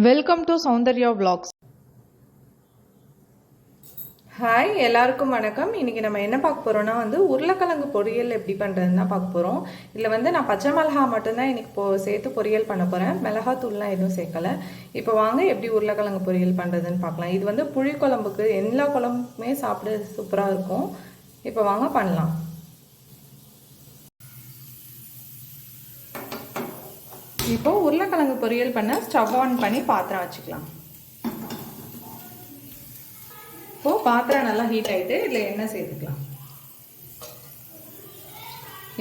Welcome to Soundarya vlogs. Hi எல்லாருக்கும் வணக்கம். இன்றைக்கி நம்ம என்ன பார்க்க போகிறோம்னா வந்து உருளைக்கிழங்கு பொரியல் எப்படி பண்ணுறதுன்னா தான் பார்க்க போகிறோம் இதில் வந்து நான் பச்சை மிளகா மட்டும்தான் இன்றைக்கி இப்போ சேர்த்து பொரியல் பண்ண போகிறேன் மிளகாத்தூள்லாம் எதுவும் சேர்க்கல. இப்போ வாங்க எப்படி உருளைக்கிழங்கு பொரியல் பண்ணுறதுன்னு பார்க்கலாம். இது வந்து புளி குழம்புக்கு எல்லா குழம்புமே சாப்பிட சூப்பராக இருக்கும். இப்போ வாங்க பண்ணலாம். இப்போ உருளைக்கிழங்கு பொரியல் பண்ண ஸ்டவ் ஆன் பண்ணி பாத்திரம் வச்சுக்கலாம். இப்போ பாத்திரம் நல்லா ஹீட் ஆயிட்டு இதில் எண்ணெய் சேர்த்துக்கலாம்.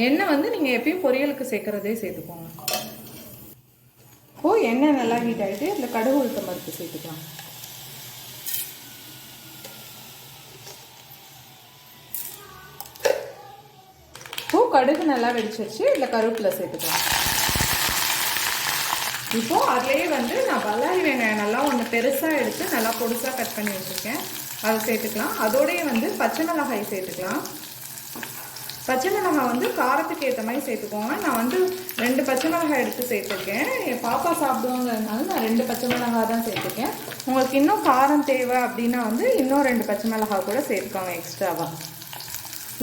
எண்ணெய் வந்து நீங்கள் எப்பயும் பொரியலுக்கு சேர்க்கறதே சேர்த்துக்கோங்க. இப்போ எண்ணெய் நல்லா ஹீட் ஆயிட்டு இதில் கடுகு உளுத்தம் பருப்பு சேர்த்துக்கலாம். இப்போ கடுகு நல்லா வெடிச்சிருச்சு இதில் கருவேப்பிலை சேர்த்துக்கலாம். இப்போ அதுலேயே வந்து நான் பல்லாரி வெங்காயம் நல்லா ஒன்று பெருசாக எடுத்து நல்லா பொடிசாக கட் பண்ணி வச்சுருக்கேன். அதை சேர்த்துக்கலாம். அதோடய வந்து பச்சை மிளகாய் சேர்த்துக்கலாம். பச்சை மிளகாய் வந்து காரத்துக்கு ஏற்ற மாதிரி சேர்த்துக்கோங்க. நான் வந்து ரெண்டு பச்சை மிளகாய் எடுத்து சேர்த்துருக்கேன். என் பாப்பா சாப்பிடுவோங்கிறதுனால நான் ரெண்டு பச்சை மிளகாய் தான் சேர்த்துருக்கேன். உங்களுக்கு இன்னும் காரம் தேவை அப்படின்னா வந்து இன்னும் ரெண்டு பச்சை மிளகாய் கூட சேர்த்துக்கோங்க எக்ஸ்ட்ராவாக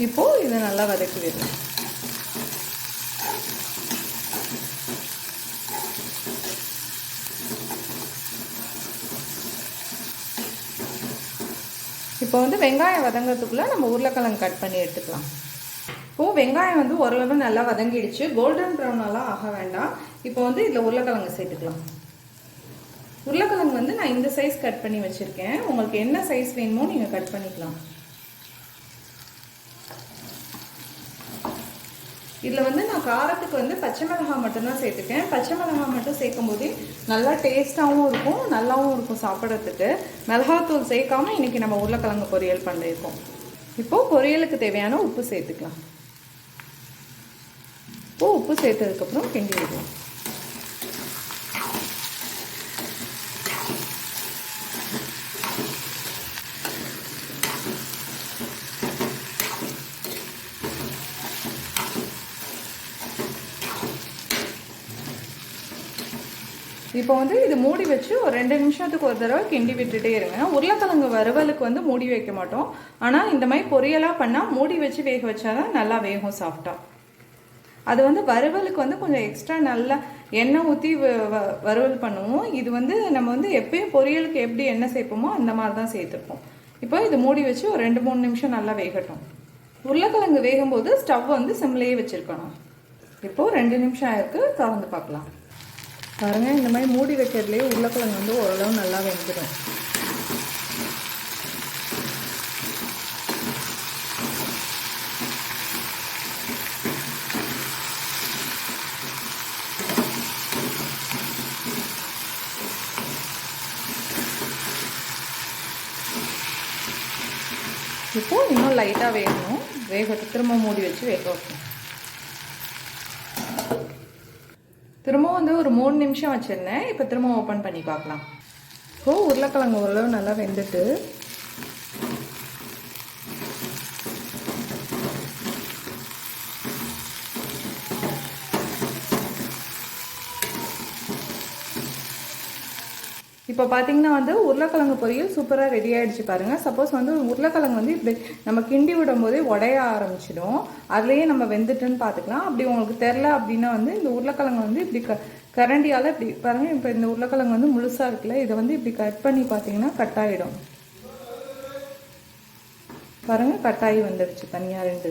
இப்போது இதை நல்லா வதக்கி விடுறேன் இப்போ வந்து வெங்காயம் வதங்கிறதுக்குள்ளே நம்ம உருளைக்கிழங்கு கட் பண்ணி எடுத்துக்கலாம். இப்போது வெங்காயம் வந்து ஓரளவு நல்லா வதங்கிடுச்சு. கோல்டன் ப்ரௌனெல்லாம் ஆக வேண்டாம். இப்போ வந்து இதில் உருளைக்கிழங்கு சேர்த்துக்கலாம். உருளைக்கிழங்கு வந்து நான் இந்த சைஸ் கட் பண்ணி வச்சுருக்கேன். உங்களுக்கு என்ன சைஸ் வேணுமோ நீங்கள் கட் பண்ணிக்கலாம். இதில் வந்து நான் காரத்துக்கு வந்து பச்சை மிளகாய் மட்டும்தான் சேர்த்துக்கேன் பச்சை மிளகாய் மட்டும் சேர்க்கும் போதே நல்லா டேஸ்ட்டாகவும் இருக்கும் நல்லாவும் இருக்கும் சாப்பிட்றதுக்கு. மிளகாத்தூள் சேர்க்காம இன்னைக்கு நம்ம உருளைக்கிழங்கு பொரியல் பண்ணியிருக்கோம். இப்போது பொரியலுக்கு தேவையான உப்பு சேர்த்துக்கலாம். இப்போது உப்பு சேர்த்ததுக்கப்புறம் கிண்டி விடுவோம். இப்போ வந்து இது மூடி வச்சு ஒரு ரெண்டு நிமிஷத்துக்கு ஒரு தடவை கிண்டி விட்டுட்டே இருங்க. உருளைக்கிழங்கு வறுவலுக்கு வந்து மூடி வைக்க மாட்டோம். ஆனால் இந்த மாதிரி பொரியலாக பண்ணால் மூடி வச்சு வேக வச்சாதான் நல்லா வேகும் சாஃப்டாக அது வந்து வறுவலுக்கு வந்து கொஞ்சம் எக்ஸ்ட்ரா நல்லா எண்ணெய் ஊற்றி வறுவல் பண்ணுவோம். இது வந்து நம்ம வந்து எப்பயும் பொரியலுக்கு எப்படி எண்ணெய் சேர்ப்போமோ அந்த மாதிரி தான் சேர்த்துப்போம். இப்போ இது மூடி வச்சு ஒரு ரெண்டு மூணு நிமிஷம் நல்லா வேகட்டும். உருளைக்கிழங்கு வேகும்போது ஸ்டவ் வந்து சிம்லேயே வச்சுருக்கணும். இப்போது ரெண்டு நிமிஷம் ஆயிருக்கு. திறந்து பார்க்கலாம். பாருங்கள் இந்த மாதிரி மூடி வைக்கிறதுலேயே உருளைக்கிழங்கு வந்து ஓரளவு நல்லா வெந்துடும் இப்போ இன்னும் லைட்டாக வேகணும். வேகத்தை திரும்ப மூடி வச்சு வேக வைக்கணும். திரும்ப வந்து ஒரு மூணு நிமிஷம் வச்சுருந்தேன். இப்போ திரும்ப ஓப்பன் பண்ணி பார்க்கலாம். ஓ உருளைக்கிழங்கு ஓரளவு நல்லா வெந்துட்டு இப்போ பார்த்தீங்கன்னா வந்து உருளைக்கிழங்கு பொரியல் சூப்பராக ரெடி ஆகிடுச்சு பாருங்கள் சப்போஸ் வந்து உருளைக்கிழங்கு வந்து இப்படி நம்ம கிண்டி விடும் போதே உடைய ஆரம்பிச்சிடும். அதுலேயே நம்ம வெந்துட்டுன்னு பார்த்துக்கலாம் அப்படி உங்களுக்கு தெரில அப்படின்னா வந்து இந்த உருளைக்கிழங்கு வந்து இப்படி க கரண்டியால் இப்படி பாருங்கள் இப்போ இந்த உருளைக்கிழங்கு வந்து முழுசாக இருக்குல்ல இதை வந்து இப்படி கட் பண்ணி பார்த்தீங்கன்னா கட் ஆகிடும் பாருங்கள் கட்டாயி வந்துடுச்சு தனியாக ரெண்டு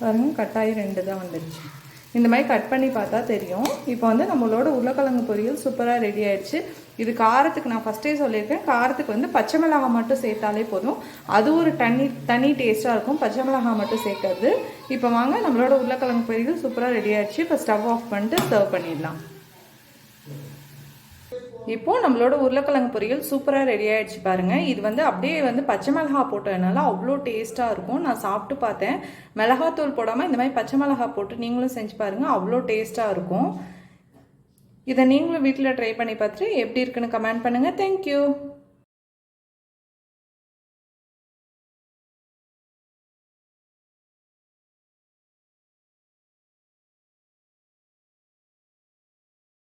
பாருங்கள் கட்டாயி ரெண்டு தான் வந்துடுச்சு இந்த மாதிரி கட் பண்ணி பார்த்தா தெரியும். இப்போ வந்து நம்மளோட உருளைக்கிழங்கு பொரியல் சூப்பராக ரெடி ஆயிடுச்சு. இது காரத்துக்கு நான் ஃபஸ்ட்டே சொல்லியிருக்கேன். காரத்துக்கு வந்து பச்சை மிளகாய் மட்டும் சேர்த்தாலே போதும். அது ஒரு தனி தனி டேஸ்ட்டாக இருக்கும். பச்சை மிளகாய் மட்டும் சேர்க்கறது. இப்போ வாங்க நம்மளோட உருளைக்கிழங்கு பொரியல் சூப்பராக ரெடி ஆயிடுச்சு. இப்போ ஸ்டவ் ஆஃப் பண்ணிட்டு சர்வ் பண்ணிடலாம். இப்போ நம்மளோட உருளைக்கிழங்கு பொரியல் சூப்பராக ரெடி ஆயிடுச்சு பாருங்க. இது வந்து அப்படியே வந்து பச்சை மிளகா போட்டதுனால அவ்வளோ டேஸ்ட்டாக இருக்கும். நான் சாப்பிட்டு பார்த்தேன். மிளகாத்தூள் போடாமல் இந்த மாதிரி பச்சை மிளகா போட்டு நீங்களும் செஞ்சு பாருங்க. அவ்வளோ டேஸ்ட்டாக இருக்கும். இதை நீங்களும் வீட்டில் ட்ரை பண்ணி பார்த்துட்டு எப்படி இருக்குன்னு கமெண்ட் பண்ணுங்கள் தேங்க்யூ